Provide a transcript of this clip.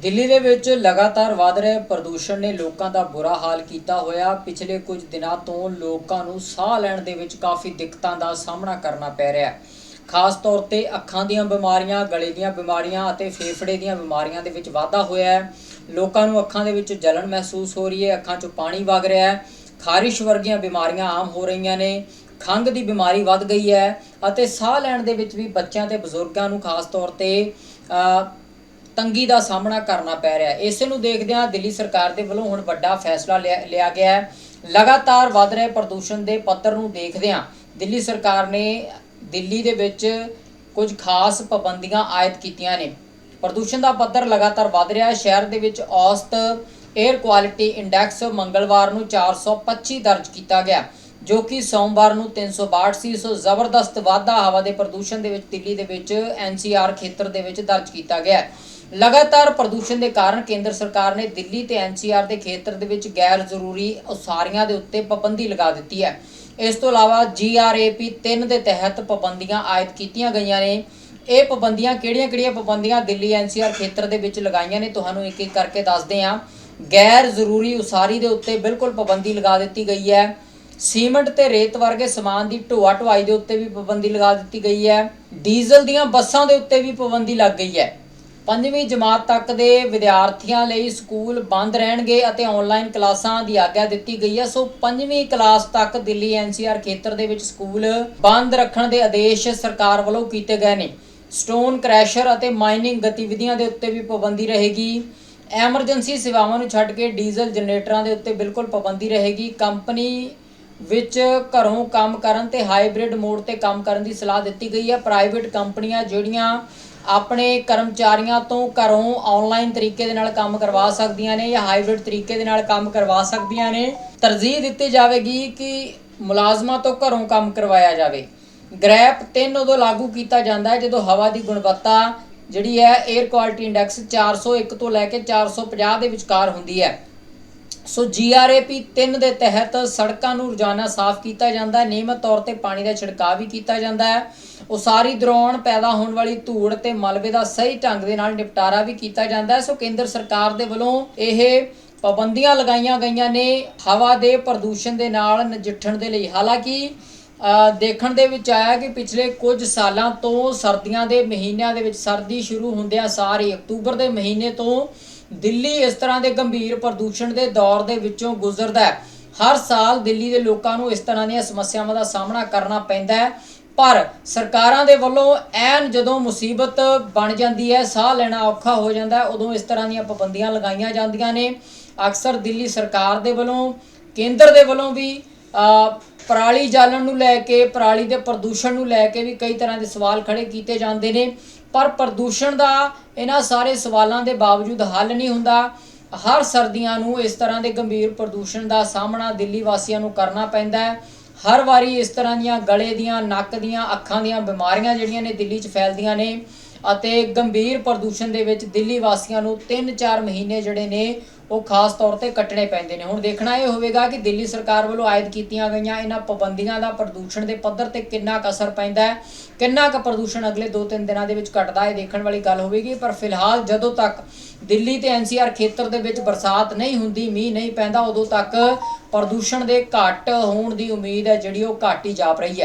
ਦਿੱਲੀ ਦੇ ਵਿੱਚ ਲਗਾਤਾਰ ਵਧ ਰਹੇ ਪ੍ਰਦੂਸ਼ਣ ਨੇ ਲੋਕਾਂ ਦਾ ਬੁਰਾ ਹਾਲ ਕੀਤਾ ਹੋਇਆ। ਪਿਛਲੇ ਕੁਝ ਦਿਨਾਂ ਤੋਂ ਲੋਕਾਂ ਨੂੰ ਸਾਹ ਲੈਣ ਦੇ ਵਿੱਚ ਕਾਫੀ ਦਿੱਕਤਾਂ ਦਾ ਸਾਹਮਣਾ ਕਰਨਾ ਪੈ ਰਿਹਾ ਹੈ। ਖਾਸ ਤੌਰ ਤੇ ਅੱਖਾਂ ਦੀਆਂ ਬਿਮਾਰੀਆਂ, ਗਲੇ ਦੀਆਂ ਬਿਮਾਰੀਆਂ ਅਤੇ ਫੇਫੜੇ ਦੀਆਂ ਬਿਮਾਰੀਆਂ ਦੇ ਵਿੱਚ ਵਾਧਾ ਹੋਇਆ ਹੈ। ਲੋਕਾਂ ਨੂੰ ਅੱਖਾਂ ਦੇ ਵਿੱਚ ਜਲਨ ਮਹਿਸੂਸ ਹੋ ਰਹੀ ਹੈ। ਅੱਖਾਂ 'ਚੋਂ ਪਾਣੀ ਵਗ ਰਿਹਾ ਹੈ। ਖਾਰਿਸ਼ ਵਰਗੀਆਂ ਬਿਮਾਰੀਆਂ ਆਮ ਹੋ ਰਹੀਆਂ ਨੇ। ਖੰਘ ਦੀ ਬਿਮਾਰੀ ਵੱਧ ਗਈ ਹੈ ਅਤੇ ਸਾਹ ਲੈਣ ਦੇ ਵਿੱਚ ਵੀ ਬੱਚਿਆਂ ਤੇ ਬਜ਼ੁਰਗਾਂ ਨੂੰ ਖਾਸ ਤੌਰ ਤੇ ਤੰਗੀ ਦਾ ਸਾਹਮਣਾ ਕਰਨਾ ਪੈ ਰਿਹਾ ਹੈ। ਇਸੇ ਨੂੰ ਦੇਖਦਿਆਂ ਦਿੱਲੀ ਸਰਕਾਰ ਦੇ ਵੱਲੋਂ ਹੁਣ ਵੱਡਾ ਫੈਸਲਾ ਲਿਆ ਲਿਆ ਗਿਆ ਹੈ। ਲਗਾਤਾਰ ਵੱਧ ਰਹੇ ਪ੍ਰਦੂਸ਼ਣ ਦੇ ਪੱਧਰ ਨੂੰ ਦੇਖਦਿਆਂ ਦਿੱਲੀ ਸਰਕਾਰ ਨੇ ਦਿੱਲੀ ਦੇ ਵਿੱਚ ਕੁਝ ਖਾਸ ਪਾਬੰਦੀਆਂ ਆਇਤ ਕੀਤੀਆਂ ਨੇ। ਪ੍ਰਦੂਸ਼ਣ ਦਾ ਪੱਧਰ ਲਗਾਤਾਰ ਵੱਧ ਰਿਹਾ ਹੈ। ਸ਼ਹਿਰ ਦੇ ਵਿੱਚ ਔਸਤ 에ਅਰ ਕੁਆਲਿਟੀ ਇੰਡੈਕਸ ਮੰਗਲਵਾਰ ਨੂੰ 425 ਦਰਜ ਕੀਤਾ ਗਿਆ। ਜੋ ਕਿ ਸੋਮਵਾਰ ਨੂੰ 362 ਸੀ ਸੋ ਜ਼ਬਰਦਸਤ ਵਾਧਾ ਹਵਾ ਦੇ ਪ੍ਰਦੂਸ਼ਣ ਦੇ ਵਿੱਚ ਦਿੱਲੀ ਦੇ ਵਿੱਚ ਐਨਸੀਆਰ ਖੇਤਰ ਦੇ ਵਿੱਚ ਦਰਜ ਕੀਤਾ ਗਿਆ ਲਗਾਤਾਰ ਪ੍ਰਦੂਸ਼ਣ ਦੇ ਕਾਰਨ ਕੇਂਦਰ ਸਰਕਾਰ ਨੇ ਦਿੱਲੀ ਤੇ ਐਨਸੀਆਰ ਦੇ ਖੇਤਰ ਦੇ ਵਿੱਚ ਗੈਰ ਜ਼ਰੂਰੀ ਉਸਾਰੀਆਂ ਦੇ ਉੱਤੇ ਪਾਬੰਦੀ ਲਗਾ ਦਿੱਤੀ ਹੈ। ਇਸ ਤੋਂ ਇਲਾਵਾ ਜੀਆਰਏਪੀ 3 ਦੇ ਤਹਿਤ ਪਾਬੰਦੀਆਂ ਆਇਤ ਕੀਤੀਆਂ ਗਈਆਂ ਨੇ। ਇਹ ਪਾਬੰਦੀਆਂ ਕਿਹੜੀਆਂ-ਕਿਹੜੀਆਂ ਪਾਬੰਦੀਆਂ ਦਿੱਲੀ ਐਨਸੀਆਰ ਖੇਤਰ ਦੇ ਵਿੱਚ ਲਗਾਈਆਂ ਨੇ, ਤੁਹਾਨੂੰ ਇੱਕ ਇੱਕ ਕਰਕੇ ਦੱਸਦੇ ਹਾਂ। ਗੈਰ ਜ਼ਰੂਰੀ ਉਸਾਰੀ ਦੇ ਉੱਤੇ ਬਿਲਕੁਲ ਪਾਬੰਦੀ ਲਗਾ ਦਿੱਤੀ ਗਈ ਹੈ। ਸੀਮੈਂਟ ਤੇ ਰੇਤ ਵਰਗੇ ਸਮਾਨ ਦੀ ਢੋਆ ਢੁਆਈ ਦੇ ਉੱਤੇ ਵੀ ਪਾਬੰਦੀ ਲਗਾ ਦਿੱਤੀ ਗਈ ਹੈ। ਡੀਜ਼ਲ ਦੀਆਂ ਬੱਸਾਂ ਦੇ ਉੱਤੇ ਵੀ ਪਾਬੰਦੀ ਲੱਗ ਗਈ ਹੈ। ਪੰਜਵੀਂ ਜਮਾਤ ਤੱਕ ਦੇ ਵਿਦਿਆਰਥੀਆਂ ਲਈ ਸਕੂਲ ਬੰਦ ਰਹਿਣਗੇ ਅਤੇ ਆਨਲਾਈਨ ਕਲਾਸਾਂ ਦੀ ਆਗਿਆ ਦਿੱਤੀ ਗਈ ਹੈ। ਸੋ ਪੰਜਵੀਂ ਕਲਾਸ ਤੱਕ ਦਿੱਲੀ ਐਨਸੀਆਰ ਖੇਤਰ ਦੇ ਵਿੱਚ ਸਕੂਲ ਬੰਦ ਰੱਖਣ ਦੇ ਆਦੇਸ਼ ਸਰਕਾਰ ਵੱਲੋਂ ਕੀਤੇ ਗਏ ਨੇ। ਸਟੋਨ ਕ੍ਰੈਸ਼ਰ ਅਤੇ ਮਾਈਨਿੰਗ ਗਤੀਵਿਧੀਆਂ ਦੇ ਉੱਤੇ ਵੀ ਪਾਬੰਦੀ ਰਹੇਗੀ। ਐਮਰਜੈਂਸੀ ਸੇਵਾਵਾਂ ਨੂੰ ਛੱਡ ਕੇ ਡੀਜ਼ਲ ਜਨਰੇਟਰਾਂ ਦੇ ਉੱਤੇ ਬਿਲਕੁਲ ਪਾਬੰਦੀ ਰਹੇਗੀ। ਕੰਪਨੀ ਵਿੱਚ ਘਰੋਂ ਕੰਮ ਕਰਨ ਤੇ ਹਾਈਬ੍ਰਿਡ ਮੋਡ ਤੇ ਕੰਮ ਕਰਨ ਦੀ ਸਲਾਹ ਦਿੱਤੀ ਗਈ ਹੈ। ਪ੍ਰਾਈਵੇਟ ਕੰਪਨੀਆਂ ਜਿਹੜੀਆਂ ਆਪਣੇ ਕਰਮਚਾਰੀਆਂ ਤੋਂ ਘਰੋਂ ਆਨਲਾਈਨ ਤਰੀਕੇ ਦੇ ਨਾਲ ਕੰਮ ਕਰਵਾ ਸਕਦੀਆਂ ਨੇ ਜਾਂ ਹਾਈਬ੍ਰਿਡ ਤਰੀਕੇ ਦੇ ਨਾਲ ਕੰਮ ਕਰਵਾ ਸਕਦੀਆਂ ਨੇ। ਤਰਜੀਹ ਦਿੱਤੀ ਜਾਵੇਗੀ ਕਿ ਮੁਲਾਜ਼ਮਾਂ ਤੋਂ ਘਰੋਂ ਕੰਮ ਕਰਵਾਇਆ ਜਾਵੇ। ਗ੍ਰੈਪ 3 ਉਦੋਂ ਲਾਗੂ ਕੀਤਾ ਜਾਂਦਾ ਹੈ ਜਦੋਂ ਹਵਾ ਦੀ ਗੁਣਵੱਤਾ ਜਿਹੜੀ ਹੈ 에ਅਰ ਕੁਆਲਿਟੀ ਇੰਡੈਕਸ 401 ਤੋਂ ਲੈ ਕੇ 450 ਦੇ ਵਿਚਕਾਰ ਹੁੰਦੀ ਹੈ। ਸੋ ਜੀਆਰਏਪੀ 3 ਦੇ ਤਹਿਤ ਸੜਕਾਂ ਨੂੰ ਰੋਜ਼ਾਨਾ ਸਾਫ਼ ਕੀਤਾ ਜਾਂਦਾ ਹੈ। ਨਿਯਮਤ ਤੌਰ ਤੇ ਪਾਣੀ ਦਾ ਛਿੜਕਾਅ ਵੀ ਕੀਤਾ ਜਾਂਦਾ ਹੈ। ਉਸਾਰੀ ਦੌਰਾਨ ਪੈਦਾ ਹੋਣ ਵਾਲੀ ਧੂੜ ਤੇ ਮਲਬੇ ਦਾ ਸਹੀ ਢੰਗ ਦੇ ਨਾਲ ਨਿਪਟਾਰਾ ਵੀ ਕੀਤਾ ਜਾਂਦਾ ਹੈ। ਸੋ ਕੇਂਦਰ ਸਰਕਾਰ ਦੇ ਵੱਲੋਂ ਇਹ ਪਾਬੰਦੀਆਂ ਲਗਾਈਆਂ ਗਈਆਂ ਨੇ। ਹਵਾ ਦੇ ਪ੍ਰਦੂਸ਼ਣ ਦੇ ਨਾਲ ਨਜਿੱਠਣ ਦੇ ਲਈ। ਹਾਲਾਂਕਿ ਦੇਖਣ ਦੇ ਵਿੱਚ ਆਇਆ ਕਿ ਪਿਛਲੇ ਕੁਝ ਸਾਲਾਂ ਤੋਂ ਸਰਦੀਆਂ ਦੇ ਮਹੀਨਿਆਂ ਦੇ ਵਿੱਚ ਸਰਦੀ ਸ਼ੁਰੂ ਹੁੰਦਿਆਂ ਸਾਰ ਹੀ ਅਕਤੂਬਰ ਦੇ ਮਹੀਨੇ ਤੋਂ ਦਿੱਲੀ ਇਸ ਤਰ੍ਹਾਂ ਦੇ ਗੰਭੀਰ ਪ੍ਰਦੂਸ਼ਣ ਦੇ ਦੌਰ ਦੇ ਵਿੱਚੋਂ ਗੁਜ਼ਰਦਾ ਹੈ। ਹਰ ਸਾਲ ਦਿੱਲੀ ਦੇ ਲੋਕਾਂ ਨੂੰ ਇਸ ਤਰ੍ਹਾਂ ਦੀਆਂ ਸਮੱਸਿਆਵਾਂ ਦਾ ਸਾਹਮਣਾ ਕਰਨਾ ਪੈਂਦਾ ਹੈ। ਪਰ ਸਰਕਾਰਾਂ ਦੇ ਵੱਲੋਂ ਐਨ ਜਦੋਂ ਮੁਸੀਬਤ ਬਣ ਜਾਂਦੀ ਹੈ, ਸਾਹ ਲੈਣਾ ਔਖਾ ਹੋ ਜਾਂਦਾ ਉਦੋਂ ਇਸ ਤਰ੍ਹਾਂ ਦੀਆਂ ਪਾਬੰਦੀਆਂ ਲਗਾਈਆਂ ਜਾਂਦੀਆਂ ਨੇ। ਅਕਸਰ ਦਿੱਲੀ ਸਰਕਾਰ ਦੇ ਵੱਲੋਂ, ਕੇਂਦਰ ਦੇ ਵੱਲੋਂ ਵੀ ਪਰਾਲੀ ਜਾਲਣ ਨੂੰ ਲੈ ਕੇ, ਪਰਾਲੀ ਦੇ ਪ੍ਰਦੂਸ਼ਣ ਨੂੰ ਲੈ ਕੇ ਵੀ ਕਈ ਤਰ੍ਹਾਂ ਦੇ ਸਵਾਲ ਖੜੇ ਕੀਤੇ ਜਾਂਦੇ ਨੇ। ਪਰ ਪ੍ਰਦੂਸ਼ਣ ਦਾ ਇਹਨਾਂ ਸਾਰੇ ਸਵਾਲਾਂ ਦੇ ਬਾਵਜੂਦ ਹੱਲ ਨਹੀਂ ਹੁੰਦਾ। ਹਰ ਸਰਦੀਆਂ ਨੂੰ ਇਸ ਤਰ੍ਹਾਂ ਦੇ ਗੰਭੀਰ ਪ੍ਰਦੂਸ਼ਣ ਦਾ ਸਾਹਮਣਾ ਦਿੱਲੀ ਵਾਸੀਆਂ ਨੂੰ ਕਰਨਾ ਪੈਂਦਾ ਹੈ। ਹਰ ਵਾਰੀ ਇਸ ਤਰ੍ਹਾਂ ਦੀਆਂ ਗਲੇ ਦੀਆਂ, ਨੱਕ ਦੀਆਂ, ਅੱਖਾਂ ਦੀਆਂ ਬਿਮਾਰੀਆਂ ਜਿਹੜੀਆਂ ਨੇ ਦਿੱਲੀ 'ਚ ਫੈਲਦੀਆਂ ਨੇ ਅਤੇ ਗੰਭੀਰ ਪ੍ਰਦੂਸ਼ਣ ਦੇ ਵਿੱਚ ਦਿੱਲੀ ਵਾਸੀਆਂ ਨੂੰ 3-4 ਮਹੀਨੇ ਜਿਹੜੇ ਨੇ ਉਹ ਖਾਸ ਤੌਰ ਤੇ ਕੱਟਣੇ ਪੈਂਦੇ ਨੇ। ਹੁਣ ਦੇਖਣਾ ਇਹ ਹੋਵੇਗਾ ਕਿ ਦਿੱਲੀ ਸਰਕਾਰ ਵੱਲੋਂ ਆਇਦ ਕੀਤੀਆਂ ਗਈਆਂ ਇਹਨਾਂ ਪਾਬੰਦੀਆਂ ਦਾ ਪ੍ਰਦੂਸ਼ਣ ਦੇ ਪੱਧਰ ਤੇ ਕਿੰਨਾ ਕੁ ਅਸਰ ਪੈਂਦਾ ਹੈ, ਕਿੰਨਾ ਕੁ ਪ੍ਰਦੂਸ਼ਣ ਅਗਲੇ 2-3 ਦਿਨਾਂ ਦੇ ਵਿੱਚ ਘਟਦਾ ਹੈ ਦੇਖਣ ਵਾਲੀ ਗੱਲ ਹੋਵੇਗੀ। ਪਰ ਫਿਲਹਾਲ ਜਦੋਂ ਤੱਕ ਦਿੱਲੀ ਤੇ ਐਨਸੀਆਰ ਖੇਤਰ ਦੇ ਵਿੱਚ ਬਰਸਾਤ ਨਹੀਂ ਹੁੰਦੀ, ਮੀਂਹ ਨਹੀਂ ਪੈਂਦਾ, ਉਦੋਂ ਤੱਕ ਪ੍ਰਦੂਸ਼ਣ ਦੇ ਘੱਟ ਹੋਣ ਦੀ ਉਮੀਦ ਹੈ ਜਿਹੜੀ ਉਹ ਘੱਟ ਹੀ ਜਾਪ ਰਹੀ ਹੈ।